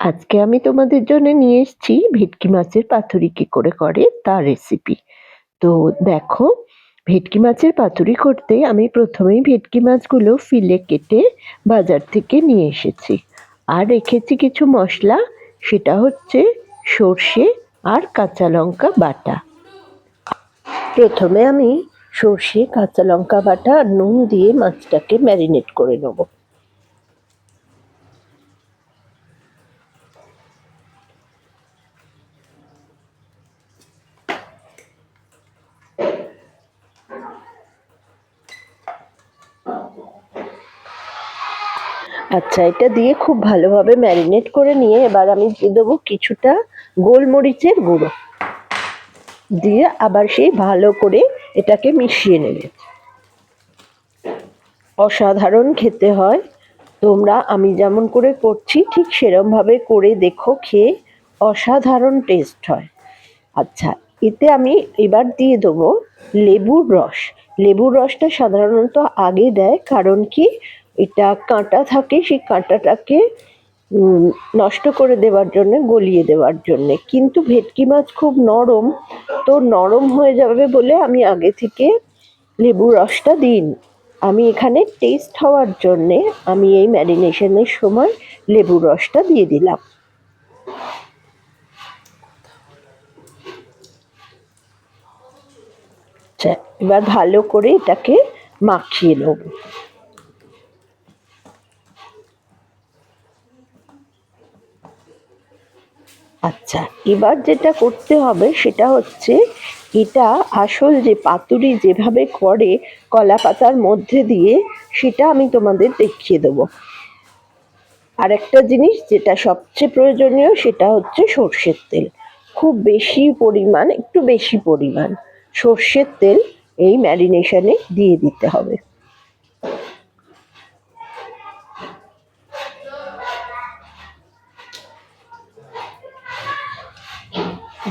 আজকে আমি তোমাদের জন্য নিয়ে এসেছি ভেটকি মাছের পাতুরি কি করে করে তার রেসিপি তো দেখো, ভেটকি মাছের পাতুরি করতে আমি প্রথমেই ভেটকি মাছগুলো ফিলে কেটে বাজার থেকে নিয়ে এসেছি। আর রেখেছি কিছু মশলা, সেটা হচ্ছে সর্ষে আর কাঁচা লঙ্কা বাটা। প্রথমে আমি সর্ষে, কাঁচা লঙ্কা বাটা আর নুন দিয়ে মাছটাকে ম্যারিনেট করে নেব। আচ্ছা এটা দিয়ে খুব ভালোভাবে ম্যারিনেট করে নিয়ে এবার আমি দিয়ে দেবো কিছুটা গোলমরিচের গুঁড়ো। দিয়ে আবার সেই ভালো করে এটাকে মিশিয়ে নেবে। অসাধারণ খেতে হয়। তোমরা, আমি যেমন করে করছি, ঠিক সেরমভাবে করে দেখো, খেয়ে অসাধারণ টেস্ট হয়। আচ্ছা এতে আমি এবার দিয়ে দেবো লেবুর রস। লেবুর রসটা সাধারণত আগে দেয়, কারণ কি? এটা কাঁটা থাকে, সেই কাঁটাটাকে নষ্ট করে দেওয়ার জন্য, গলিয়ে দেওয়ার জন্যে। কিন্তু ভেটকি মাছ খুব নরম, তো নরম হয়ে যাবে বলে আমি আগে থেকে লেবুর রসটা দিন আমি এখানে টেস্ট হওয়ার জন্যে আমি এই ম্যারিনেশনের সময় লেবুর রসটা দিয়ে দিলাম। আচ্ছা এবার ভালো করে এটাকে মাখিয়ে নেব। আচ্ছা এবার যেটা করতে হবে সেটা হচ্ছে এটা আসল যে পাতুরি যেভাবে করে কলা পাতার মধ্যে দিয়ে, সেটা আমি তোমাদের দেখিয়ে দেবো। আর একটা জিনিস যেটা সবচেয়ে প্রয়োজনীয় সেটা হচ্ছে সর্ষের তেল। খুব বেশি পরিমাণ, একটু বেশি পরিমাণ সর্ষের তেল এই ম্যারিনেশনে দিয়ে দিতে হবে।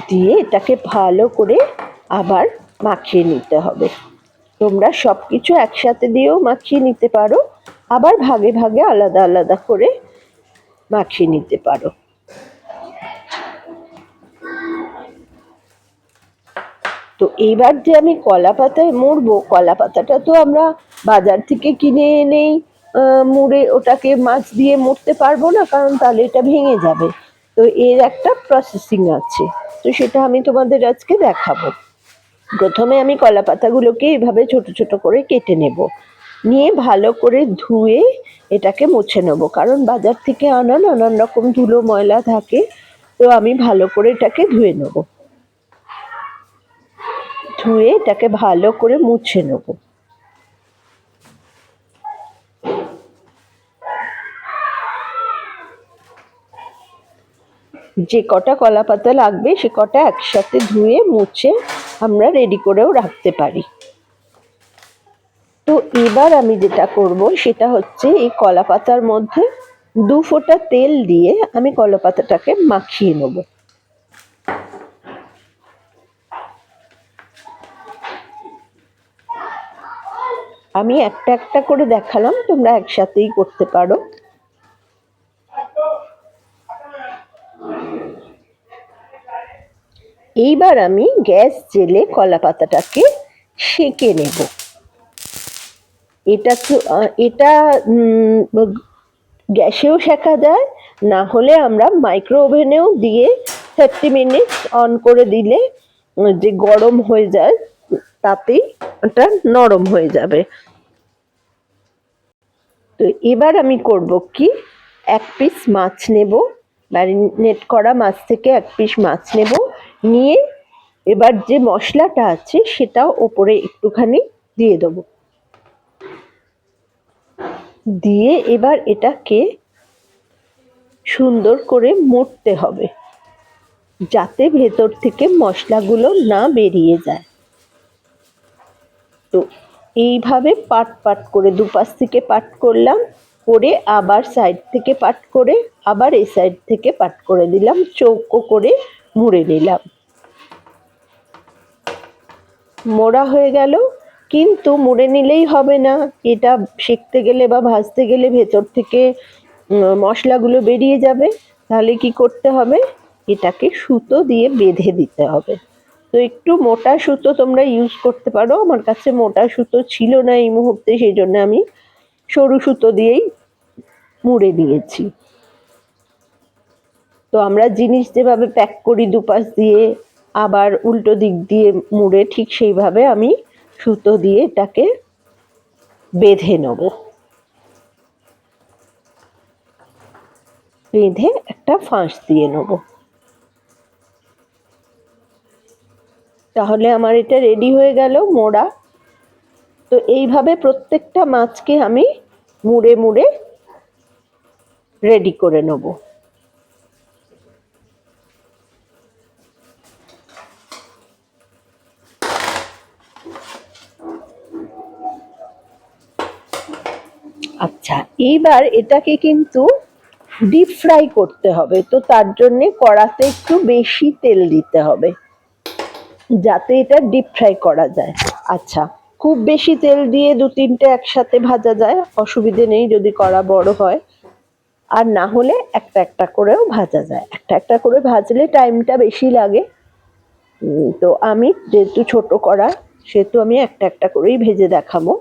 দিয়ে এটাকে ভালো করে আবার মাখিয়ে নিতে হবে। তোমরা সব কিছু একসাথে দিয়েও মাখিয়ে নিতে পারো, আবার ভাগে ভাগে আলাদা আলাদা করে মাখিয়ে নিতে পারো। তো এইবার যে আমি কলা পাতায় মুড়বো, কলা পাতাটা তো আমরা বাজার থেকে কিনে এনেই মুড়ে ওটাকে মাছ দিয়ে মুড়তে পারব না, কারণ তাহলে এটা ভেঙে যাবে। তো এর একটা প্রসেসিং আছে। তো সেটা আমি তোমাদের আজকে দেখাবো। প্রথমে আমি কলা পাতাগুলোকে এভাবে ছোট ছোট করে কেটে নেব। নিয়ে ভালো করে ধুয়ে এটাকে মুছে নেব। কারণ বাজার থেকে আনা নানান রকম ধুলো ময়লা থাকে, তো আমি ভালো করে এটাকে ধুয়ে নেব। ধুয়ে এটাকে ভালো করে মুছে নেব। যে কটা কলা পাতা লাগবে সে কটা একসাথে ধুয়ে, মুছে আমরা রেডি করেও রাখতে পারি। তো এবার আমি যেটা করব সেটা হচ্ছে এই কলা পাতার মধ্যে দু ফোঁটা তেল দিয়ে আমি কলা পাতাটাকে মাখিয়ে নেব। আমি একটা একটা করে দেখালাম, তোমরা একসাথেই করতে পারো। এইবার আমি গ্যাস জেলে কলা পাতাটাকে সেঁকে নেব। এটা এটা গ্যাসেও সেঁকা যায়, না হলে আমরা মাইক্রো ওভেনেও দিয়ে থার্টি মিনিটস অন করে দিলে যে গরম হয়ে যায়, তাতেই ওটা নরম হয়ে যাবে। তো এবার আমি করব কি, এক পিস মাছ নেব, ম্যারিনেট করা মাছ থেকে এক পিস মাছ নেব। নিয়ে এবার যে মশলাটা আছে সেটাও ওপরে একটুখানি দিয়ে দেবো। দিয়ে এবার এটাকে সুন্দর করে মরতে হবে যাতে ভেতর থেকে মশলাগুলো না বেরিয়ে যায়। তো এইভাবে পাট পাট করে দুপাশ থেকে পাট করলাম, করে আবার সাইড থেকে পাট করে, আবার এই সাইড থেকে পাট করে দিলাম, চৌকো করে মুড়ে নিলাম। মোড়া হয়ে গেল, কিন্তু মুড়ে নিলেই হবে না। এটা সেঁকতে গেলে বা ভাজতে গেলে ভেতর থেকে মশলাগুলো বেরিয়ে যাবে। তাহলে কি করতে হবে? এটাকে সুতো দিয়ে বেঁধে দিতে হবে। তো একটু মোটা সুতো তোমরা ইউজ করতে পারো। আমার কাছে মোটা সুতো ছিল না এই মুহূর্তে সেই জন্য আমি সরু সুতো দিয়েই মুড়ে নিয়েছি তো আমরা জিনিস যেভাবে প্যাক করি দুপাশ দিয়ে, আবার উল্টো দিক দিয়ে মুড়ে ঠিক সেইভাবে আমি সুতো দিয়ে এটাকে বেঁধে নেব। বেঁধে একটা ফাঁস দিয়ে নেব। তাহলে আমার এটা রেডি হয়ে গেল মোড়া। তো এইভাবে প্রত্যেকটা মাছকে আমি মুড়ে মুড়ে রেডি করে নেব। আচ্ছা এইবার এটাকে কিন্তু ডিপ ফ্রাই করতে হবে। তো তার জন্যে কড়াতে একটু বেশি তেল দিতে হবে, যাতে এটা ডিপ ফ্রাই করা যায়। আচ্ছা খুব বেশি তেল দিয়ে দু তিনটে একসাথে ভাজা যায়, অসুবিধে নেই যদি কড়া বড় হয়। আর না হলে একটা একটা করেও ভাজা যায়। একটা একটা করে ভাজলে টাইমটা বেশি লাগে। তো আমি যেহেতু ছোট কড়া, সেহেতু আমি একটা একটা করেই ভেজে দেখাবো।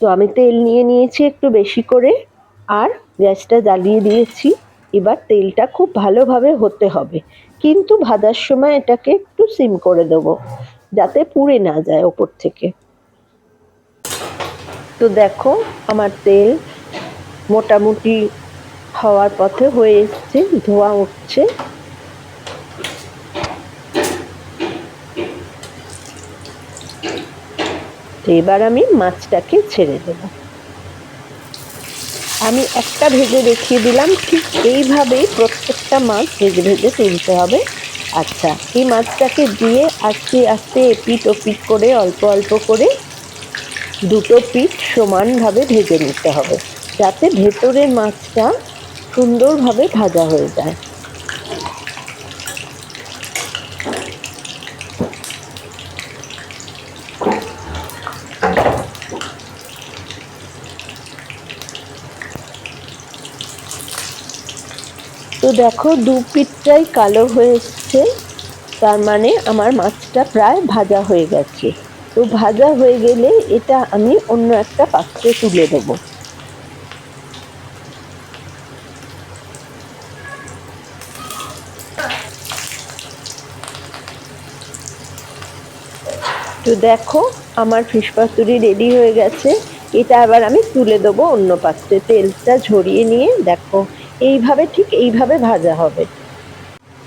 তো আমি তেল নিয়ে নিয়েছি একটু বেশি করে, আর গ্যাসটা জ্বালিয়ে দিয়েছি। এবার তেলটা খুব ভালোভাবে হতে হবে। কিন্তু ভাজার সময় এটাকে একটু সিম করে দেবো, যাতে পুড়ে না যায় ওপর থেকে। তো দেখো, আমার তেল মোটামুটি হওয়ার পথে হয়ে এসছে, ধোঁয়া উঠছে। তো এবার আমি মাছটাকে ছেড়ে দেব। আমি একটা ভেজে দেখিয়ে দিলাম, ঠিক এইভাবেই প্রত্যেকটা মাছ ভেজে ভেজে তুলতে হবে। আচ্ছা এই মাছটাকে দিয়ে আস্তে আস্তে এপিট ওপিট করে, অল্প অল্প করে দুটো পিঠ সমানভাবে ভেজে নিতে হবে, যাতে ভেতরের মাছটা সুন্দরভাবে ভাজা হয়ে যায়। দেখো, দু পিঠটাই কালো হয়ে এসছে তার মানে আমার মাছটা প্রায় ভাজা হয়ে গেছে। তো ভাজা হয়ে গেলে এটা আমি অন্য একটা পাত্রে তুলে দেবো তো দেখো, আমার ফিশ পাতুরি রেডি হয়ে গেছে। এটা আবার আমি তুলে দেবো অন্য পাত্রে। তেলটা ঝরিয়ে নিয়ে দেখো এইভাবে ঠিক এইভাবে ভাজা হবে।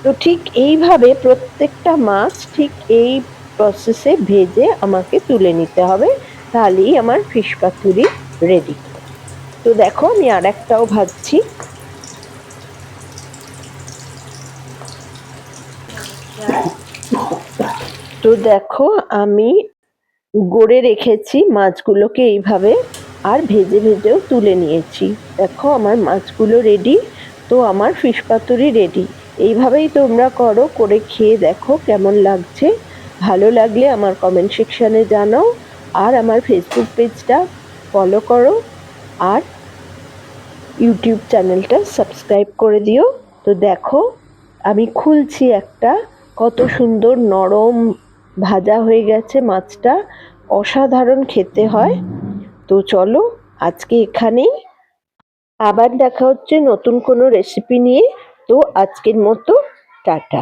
তো ঠিক এইভাবে প্রত্যেকটা মাছ ঠিক এই প্রসেসে ভেজে আমাকে তুলে নিতে হবে। তাহলেই আমার ফিশ পাতুরি রেডি তো দেখো আমি আর একটাও ভাজছি। তো দেখো আমি গড়ে রেখেছি মাছগুলোকে এইভাবে। আর ভেজে ভেজেও তুলে নিয়েছি। দেখো, আমার মাছগুলো রেডি তো আমার ফিশ পাতুরি রেডি এইভাবেই তোমরা করো, করে খেয়ে দেখো কেমন লাগছে। ভালো লাগলে আমার কমেন্ট সেকশানে জানাও, আর আমার ফেসবুক পেজটা ফলো করো, আর ইউটিউব চ্যানেলটা সাবস্ক্রাইব করে দিও। তো দেখো, আমি খুলছি একটা, কত সুন্দর নরম ভাজা হয়ে গেছে মাছটা। অসাধারণ খেতে হয়। তো চলো, আজকে এখানেই। আবার দেখা হচ্ছে নতুন কোনো রেসিপি নিয়ে। তো আজকের মতো, টাটা।